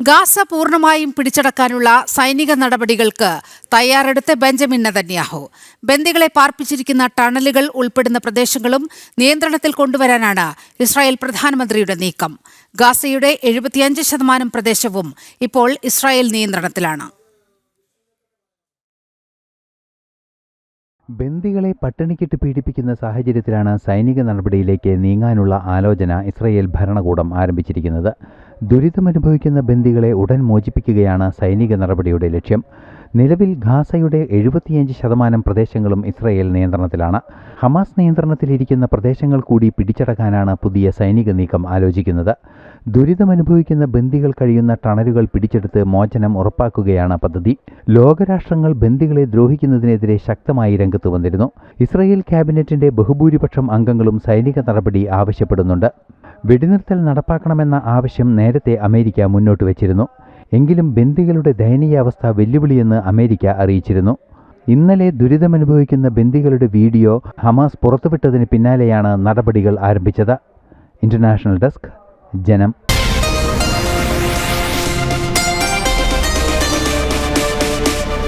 Gaza പൂർണമായും പിടിച്ചടക്കാനുള്ള സൈനിക നടപടികൾക്ക് തയ്യാറെടുത്ത് ബെഞ്ചമിൻ നെതന്യാഹു. ബന്ദികളെ പാർപ്പിച്ചിരിക്കുന്ന ടണലുകൾ ഉൾപ്പെടുന്ന പ്രദേശങ്ങളും നിയന്ത്രണത്തിൽ കൊണ്ടുവരാനാണ് ഇസ്രായേൽ പ്രധാനമന്ത്രിയുടെ നീക്കം. ഗാസയുടെ എഴുപത്തിയഞ്ച് ശതമാനം പ്രദേശവും ഇപ്പോൾ ഇസ്രായേൽ നിയന്ത്രണത്തിലാണ്. ബന്ദികളെ പട്ടിണിക്കിട്ട് പീഡിപ്പിക്കുന്ന സാഹചര്യത്തിലാണ് സൈനിക നടപടിയിലേക്ക് നീങ്ങാനുള്ള ആലോചന ഇസ്രയേൽ ഭരണകൂടം ആരംഭിച്ചിരിക്കുന്നത്. ദുരിതമനുഭവിക്കുന്ന ബന്ദികളെ ഉടൻ മോചിപ്പിക്കുകയാണ് സൈനിക നടപടിയുടെ ലക്ഷ്യം. നിലവിൽ ഗാസയുടെ എഴുപത്തിയഞ്ച് ശതമാനം പ്രദേശങ്ങളും ഇസ്രയേൽ നിയന്ത്രണത്തിലാണ്. ഹമാസ് നിയന്ത്രണത്തിലിരിക്കുന്ന പ്രദേശങ്ങൾ കൂടി പിടിച്ചടക്കാനാണ് പുതിയ സൈനിക നീക്കം ആലോചിക്കുന്നത്. ദുരിതമനുഭവിക്കുന്ന ബന്ദികൾ കഴിയുന്ന ടണലുകൾ പിടിച്ചെടുത്ത് മോചനം ഉറപ്പാക്കുകയാണ് പദ്ധതി. ലോകരാഷ്ട്രങ്ങൾ ബന്ദികളെ ദ്രോഹിക്കുന്നതിനെതിരെ ശക്തമായി രംഗത്ത് വന്നിരുന്നു. ഇസ്രയേൽ ക്യാബിനറ്റിന്റെ ബഹുഭൂരിപക്ഷം അംഗങ്ങളും സൈനിക നടപടി ആവശ്യപ്പെടുന്നുണ്ട്. വെടിനിർത്തൽ നടപ്പാക്കണമെന്ന ആവശ്യം നേരത്തെ അമേരിക്ക മുന്നോട്ട് വച്ചിരുന്നു. എങ്കിലും ബന്ദികളുടെ ദയനീയാവസ്ഥ വെല്ലുവിളിയെന്ന് അമേരിക്ക അറിയിച്ചിരുന്നു. ഇന്നലെ ദുരിതമനുഭവിക്കുന്ന ബന്ദികളുടെ വീഡിയോ ഹമാസ് പുറത്തുവിട്ടതിന് പിന്നാലെയാണ് നടപടികൾ ആരംഭിച്ചത്. ഇന്റർനാഷണൽ ഡെസ്ക് ജനം.